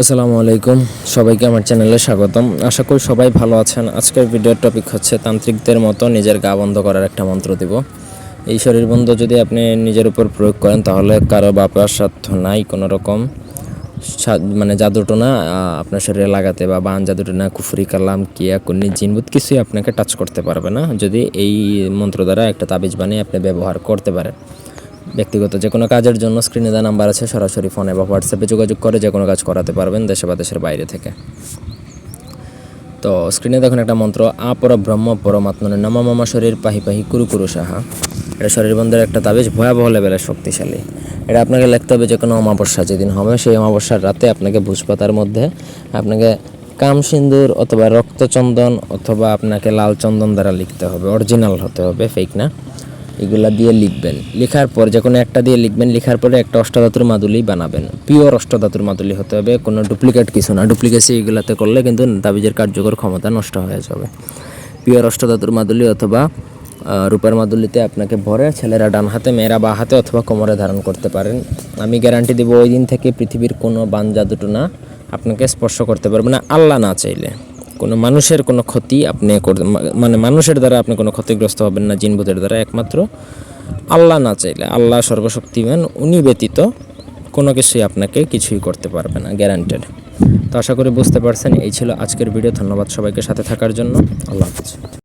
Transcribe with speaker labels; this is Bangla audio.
Speaker 1: আসসালামু আলাইকুম। সবাইকে আমার চ্যানেলে স্বাগতম। আশা করি সবাই ভালো আছেন। আজকের ভিডিওর টপিক হচ্ছে তান্ত্রিকদের মতো নিজের গা বন্ধ করার একটা মন্ত্র দিব। এই শরীর বন্ধ যদি আপনি নিজের উপর প্রয়োগ করেন, তাহলে কারও বাপার সাধ্য নাই কোনো রকম মানে জাদুটোনা আপনার শরীরে লাগাতে বা বান জাদুটোনা কুফুরি, কালাম, কিয়া, কুন্নি জিনবুত কিছুই আপনাকে টাচ করতে পারবে না। যদি এই মন্ত্র দ্বারা একটা তাবিজ বানিয়ে আপনি ব্যবহার করতে পারেন। ব্যক্তিগত যে কোনো কাজের জন্য স্ক্রিনে দেওয়া নাম্বার আছে, সরাসরি ফোনে বা হোয়াটসঅ্যাপে যোগাযোগ করে যে কোনো কাজ করাতে পারবেন দেশে বা দেশের বাইরে থেকে। তো স্ক্রিনে দেখুন একটা মন্ত্র, আপর ব্রহ্ম পরমাত্মনে নম মম শরীর পাহি পাহি কুরু কুরু সাহা। এটা শরীর বন্ধের একটা তাবিজ, ভয়াবহ লেভেলের শক্তিশালী। এটা আপনাকে লিখতে হবে যে কোনো অমাবস্যা যেদিন হবে, সেই অমাবস্যার রাতে আপনাকে ভুজপাতার মধ্যে আপনাকে কাম সিন্দুর অথবা রক্তচন্দন অথবা আপনাকে লাল চন্দন দ্বারা লিখতে হবে অরিজিনাল হতে হবে ফেক না। এগুলা দিয়ে লিখবেন। লেখার পর যে কোনো একটা দিয়ে লিখবেন, লেখার পরে একটা অষ্টধাতুর মাদুলি বানাবেন। পিওর অষ্টধাতুর মাদুলি হতে হবে, কোনো ডুপ্লিকেট কিছু না। ডুপ্লিকেসি এগুলাতে করলে কিন্তু তাবিজের কার্যকর ক্ষমতা নষ্ট হয়ে যাবে। পিওর অষ্টধাতুর মাদুলি অথবা রূপার মাদুলিতে আপনাকে ভরে ছেলেরা ডান হাতে, মেয়েরা বা হাতে অথবা কোমরে ধারণ করতে পারেন। আমি গ্যারান্টি দেবো ওই দিন থেকে পৃথিবীর কোনো বান জাদুটো না আপনাকে স্পর্শ করতে পারবে না। আল্লাহ না চাইলে। কোনো মানুষের কোনো ক্ষতি আপনি মানে মানুষের দ্বারা আপনি কোনো ক্ষতিগ্রস্ত হবেন না, জিনভূতের দ্বারা, একমাত্র আল্লাহ না চাইলে। আল্লাহ সর্বশক্তিমান, উনি ব্যতীত কোনো কিছুই আপনাকে কিছুই করতে পারবে না গ্যারান্টেড তো আশা করি বুঝতে পারছেন, এই ছিল আজকের ভিডিও ধন্যবাদ সবাইকে সাথে থাকার জন্য। আল্লাহ হাফিজ।